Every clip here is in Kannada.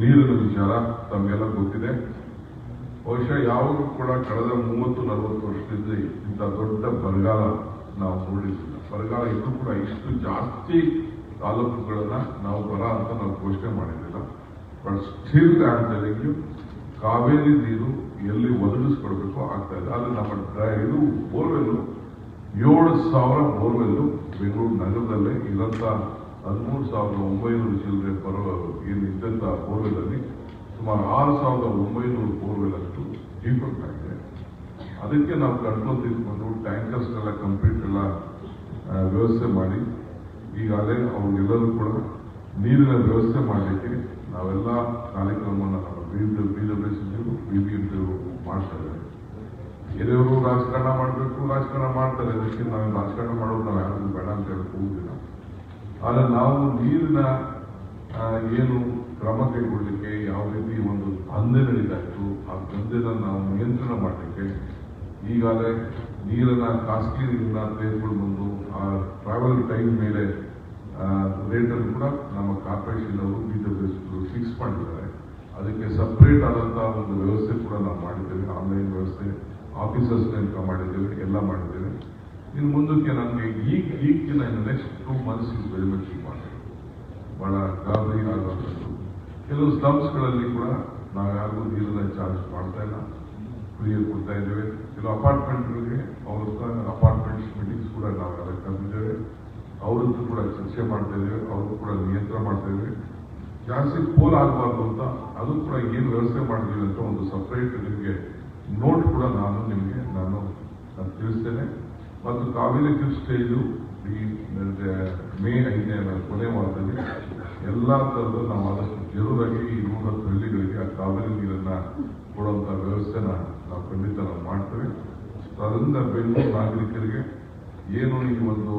ನೀರಿನ ವಿಚಾರ ತಮಗೆಲ್ಲ ಗೊತ್ತಿದೆ. ಬಹುಶಃ ಯಾವಾಗಲೂ ಕೂಡ ಕಳೆದ ಮೂವತ್ತು, ನಲವತ್ತು ವರ್ಷದಿಂದ ಇಂಥ ದೊಡ್ಡ ಬರಗಾಲ ನಾವು ನೋಡಿದ್ದಿಲ್ಲ ಬರಗಾಲ ಇದ್ದರೂ ಕೂಡ ಇಷ್ಟು ಜಾಸ್ತಿ ತಾಲೂಕುಗಳನ್ನ ನಾವು ಬರ ಅಂತ ನಾವು ಘೋಷಣೆ ಮಾಡಿರಲಿಲ್ಲ. But still and telling Kaveri ನೀರು ಎಲ್ಲಿ ಒದಗಿಸ್ಕೊಡ್ಬೇಕು ಆಗ್ತಾ ಇದೆ. ಆದರೆ ನಮ್ಮ ಇದು ಬೋರ್ವೆಲ್ಲು, ಏಳು ಸಾವಿರ ಬೋರ್ವೆಲ್ಲು ಬೆಂಗಳೂರು ನಗರದಲ್ಲೇ ಇರಂತ ಹದಿಮೂರು ಸಾವಿರದ ಒಂಬೈನೂರು ಚಿಲ್ಲರೆ ಬರೋ ಸುಮಾರು ಆರು ಸಾವಿರದ ಒಂಬೈನೂರು ಅಷ್ಟು ಡಿಫೆಕ್ಟ್ ಆಗಿದೆ ಅದಕ್ಕೆ ನಾವು ಕಂಟ್ರೋಲ್ ತೆಗೆದುಕೊಂಡು ಟ್ಯಾಂಕರ್ಸ್ನೆಲ್ಲ ಕಂಪ್ಲೀಟ್ ಎಲ್ಲ ವ್ಯವಸ್ಥೆ ಮಾಡಿ, ಈಗಾಗಲೇ ಅವ್ರಿಗೆಲ್ಲರೂ ಕೂಡ ನೀರಿನ ವ್ಯವಸ್ಥೆ ಮಾಡಲಿಕ್ಕೆ ನಾವೆಲ್ಲ ಕಾರ್ಯಕ್ರಮವನ್ನು ನಮ್ಮ B B W C B B M ಮಾಡ್ತಾ ಇದ್ದಾರೆ ಹಿರಿಯವರು ರಾಜಕಾರಣ ಮಾಡಬೇಕು, ರಾಜಕಾರಣ ಮಾಡ್ತಾರೆ. ಅದಕ್ಕೆ ನಾವು ರಾಜಕಾರಣ ಮಾಡೋದು ನಾವು ಯಾರಿಗೂ ಬೇಡ ಅಂತ ಹೇಳಿ ಹೋಗುದಿಲ್ಲ. ಆದರೆ ನಾವು ನೀರಿನ ಏನು ಕ್ರಮ ಕೈಗೊಳ್ಳಲಿಕ್ಕೆ ಯಾವ ರೀತಿ ಒಂದು ದಂಧೆ ನಡೀತಾ ಇತ್ತು ಆ ದಂಧೆನ ನಾವು ನಿಯಂತ್ರಣ ಮಾಡಲಿಕ್ಕೆ ಈಗಾಗಲೇ ನೀರನ್ನ ಖಾಸಗಿ ನೀರನ್ನ ತೆಗೆದುಕೊಂಡು ಬಂದು ಆ ಟ್ರಾವೆಲ್ ಟೈಮ್ ಮೇಲೆ ರೇಟನ್ನು ಕೂಡ ನಮ್ಮ ಕಾರ್ಪೊರೇಷನ್ ಅವರು ಬಿ ಫಿಕ್ಸ್ ಮಾಡಿದ್ದಾರೆ. ಅದಕ್ಕೆ ಸಪ್ರೇಟ್ ಆದಂತಹ ಒಂದು ವ್ಯವಸ್ಥೆ ಕೂಡ ನಾವು ಮಾಡಿದ್ದೇವೆ. ಆನ್ಲೈನ್ ವ್ಯವಸ್ಥೆ ಆಫೀಸರ್ಸ್ ನೇಮಕ ಮಾಡಿದ್ದೇವೆ, ಎಲ್ಲ ಮಾಡಿದ್ದೇವೆ. ಇನ್ನು ಮುಂದಕ್ಕೆ ನನಗೆ ಈಗ ಈಗಿನ next two months very much ಬಹಳ ಗಾಬರಿ ಆಗುವಂಥದ್ದು. ಕೆಲವು ಸ್ಲಮ್ಸ್ಗಳಲ್ಲಿ ಕೂಡ ನಾವು ಯಾರಿಗೂ ನೀರಿನ ಚಾರ್ಜ್ ಮಾಡ್ತಾ ಇಲ್ಲ. ಫ್ರೀಯಾಗಿ ಕೊಡ್ತಾ ಇದ್ದೇವೆ. ಕೆಲವು ಅಪಾರ್ಟ್ಮೆಂಟ್ಗಳಿಗೆ ಅವ್ರ ಅಪಾರ್ಟ್ಮೆಂಟ್ಸ್ ಮೀಟಿಂಗ್ಸ್ ಕೂಡ ನಾವು ಎಲ್ಲ ಕರೆದಿದ್ದೇವೆ ಅವ್ರದ್ದು ಕೂಡ ಚರ್ಚೆ ಮಾಡ್ತಾ ಇದ್ದೇವೆ. ಅವರು ಕೂಡ ನಿಯಂತ್ರಣ ಮಾಡ್ತಾ ಇದ್ದೇವೆ. ಜಾಸ್ತಿ ಪೋಲ್ ಆಗಬಾರ್ದು ಅಂತ ಅದು ಕೂಡ ಏನು ವ್ಯವಸ್ಥೆ ಮಾಡಿದ್ದೀವಿ ಅಂತ ಒಂದು ಸಪ್ರೇಟ್ ನಿಮಗೆ ನೋಟ್ ಕೂಡ ನಾನು ನಿಮಗೆ ನಾನು ತಿಳಿಸ್ತೇನೆ. ಮತ್ತು ಕಾವೇರಿ ಕ್ಲಿಪ್ ಸ್ಟೇಜು ಈ ಮೇ ಹದಿನೈದರ ಕೊನೆ ವಾರದಲ್ಲಿ ಎಲ್ಲ ಥರದ ನಾವು ಆದಷ್ಟು ಜರೂರಾಗಿ ಈ ನೂರತ್ತು ಹಳ್ಳಿಗಳಿಗೆ ಆ ಕಾವೇರಿ ನೀರನ್ನು ಕೊಡುವಂಥ ವ್ಯವಸ್ಥೆನ ನಾವು ಖಂಡಿತ ನಾವು ಮಾಡ್ತೇವೆ. ಅದರಿಂದ ಬೆಂಗಳೂರು ನಾಗರಿಕರಿಗೆ ಏನು ಈ ಒಂದು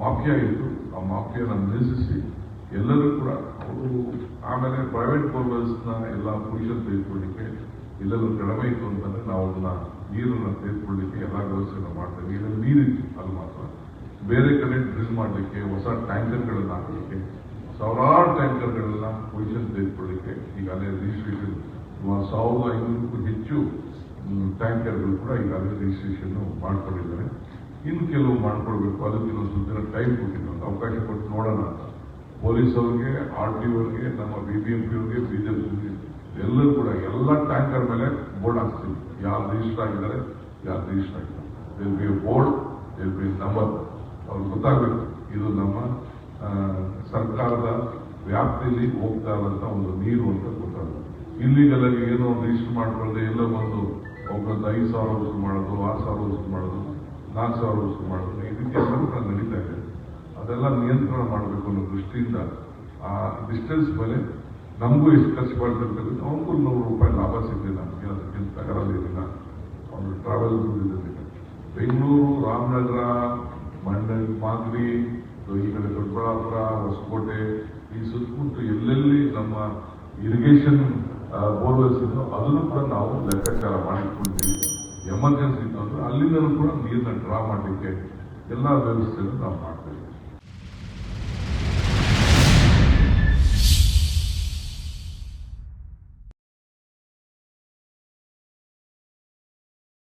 ಮಾಫಿಯಾ ಇತ್ತು. ಆ ಮಾಫಿಯಾನ ನಿಲ್ಲಿಸಿ ಎಲ್ಲರೂ ಕೂಡ ಅವರು ಆಮೇಲೆ ಪ್ರೈವೇಟ್ ಬೋರ್ವೆಲ್ಸ್ನ ಎಲ್ಲ ಪೊಸಿಷನ್ ತೆಗೆದುಕೊಳ್ಳಿಕ್ಕೆ ಎಲ್ಲರೂ ಕಡಿಮೆ ಇತ್ತು ಅಂತಂದರೆ ನಾವು ಅದನ್ನ ನೀರನ್ನು ತೆಗೆದುಕೊಳ್ಳಿಕ್ಕೆ ಎಲ್ಲ ವ್ಯವಸ್ಥೆಯನ್ನು ಮಾಡ್ತೇವೆ. ಇದರಲ್ಲಿ ನೀರಿತ್ತು, ಅದು ಮಾತ್ರ. ಬೇರೆ ಕಡೆ ಡ್ರಿಲ್ ಮಾಡಲಿಕ್ಕೆ, ಹೊಸ ಟ್ಯಾಂಕರ್ಗಳನ್ನು ಹಾಕಲಿಕ್ಕೆ, ಸಾವಿರಾರು ಟ್ಯಾಂಕರ್ಗಳನ್ನ ಪೊಸಿಷನ್ ತೆಗೆದುಕೊಳ್ಳಿಕ್ಕೆ ಈಗಾಗಲೇ ರಿಜಿಸ್ಟ್ರೇಷನ್ ಸಾವಿರದ ಐನೂರಕ್ಕೂ ಹೆಚ್ಚು ಟ್ಯಾಂಕರ್ಗಳು ಕೂಡ ಈಗಾಗಲೇ ರಿಜಿಸ್ಟ್ರೇಷನ್ ಮಾಡ್ಕೊಂಡಿದ್ದಾರೆ. ಇನ್ನು ಕೆಲವು ಮಾಡ್ಕೊಳ್ಬೇಕು, ಅದಕ್ಕೆ ಒಂದು ದಿನ ಟೈಮ್ ಕೊಟ್ಟಿದ್ದು ಒಂದು ಅವಕಾಶ ಕೊಟ್ಟು ನೋಡೋಣ ಅಂತ. ಪೊಲೀಸ್ ಅವ್ರಿಗೆ ಆರ್ ಟಿ ಅವ್ರಿಗೆ, ನಮ್ಮ ಬಿ ಬಿ ಎಂ ಪಿ ಅವ್ರಿಗೆ ಬಿಜೆಪಿ ಎಲ್ಲರೂ ಕೂಡ ಎಲ್ಲ ಟ್ಯಾಂಕರ್ ಮೇಲೆ ಬೋರ್ಡ್ ಹಾಕ್ತೀವಿ ಯಾರು ರಿಜಿಸ್ಟರ್ ಆಗಿದ್ದಾರೆ, ಯಾರು ರಿಜಿಸ್ಟರ್ ಆಗಿದ್ದಾರೆ ಬೋರ್ಡ್ ಎಲ್ ಬಿ ನಂಬರ್ ಅವ್ರಿಗೆ ಗೊತ್ತಾಗಬೇಕು. ಇದು ನಮ್ಮ ಸರ್ಕಾರದ ವ್ಯಾಪ್ತಿಯಲ್ಲಿ ಹೋಗ್ತಾ ಇರುವಂತ ಒಂದು ನೀರು ಅಂತ ಗೊತ್ತಾಗುತ್ತೆ ಇಲ್ಲಿಗೆಲ್ಲ ಏನೋ ಇಷ್ಟು ಮಾಡ್ಕೊಳ್ಳದೆ ಎಲ್ಲ ಬಂದು ಒಬ್ಬರದ್ದು ಐದು ಸಾವಿರ ವಸೂಲು ಮಾಡೋದು ಆರು ಸಾವಿರ ವಸೂಲು ಮಾಡೋದು ನಾಲ್ಕು ಸಾವಿರ ವಸೂಲು ಮಾಡೋದು ಇದಕ್ಕೆ ಸ್ವಲ್ಪ ನಡೀತಾ ಇದೆ. ಅದೆಲ್ಲ ನಿಯಂತ್ರಣ ಮಾಡಬೇಕು ಅನ್ನೋ ದೃಷ್ಟಿಯಿಂದ ಆ ಡಿಸ್ಟೆನ್ಸ್ ಮೇಲೆ ನಮಗೂ ಎಷ್ಟು ಖರ್ಚು ಮಾಡ್ತಿರ್ತಕ್ಕಂಥ ಅವನಿಗೂ ನೂರು ರೂಪಾಯಿ ಲಾಭ ಸಿಗಲಿಲ್ಲ. ನಮಗೆ ಅದಕ್ಕಿಂತ ತಗರಲಿಲ್ಲ ಅವನು ಟ್ರಾವೆಲ್ ದುಡ್ಡಿದ್ದಿಲ್ಲ ಬೆಂಗಳೂರು ರಾಮನಗರ ಮಾಗಡಿ ಈ ಕಡೆ ದೊಡ್ಡಬಳ್ಳಾಪುರ, ಹೊಸಕೋಟೆ, ಈ ಸುತ್ತಮುತ್ತ ಎಲ್ಲೆಲ್ಲಿ ನಮ್ಮ ಇರಿಗೇಷನ್ ಬೋರ್ವೆಲ್ಸ್ ಇದ್ದು ಅದನ್ನು ಕೂಡ ನಾವು ಲೆಕ್ಕಾಚಾರ ಮಾಡಿಕೊಂಡಿದ್ದೀವಿ ಎಮರ್ಜೆನ್ಸಿ ಇತ್ತು ಅಂದ್ರೆ ಅಲ್ಲಿಂದಲೂ ಕೂಡ ನೀರನ್ನ ಡ್ರಾ ಮಾಡಲಿಕ್ಕೆ ಎಲ್ಲ ವ್ಯವಸ್ಥೆಯನ್ನು ನಾವು ಮಾಡ್ತೇವೆ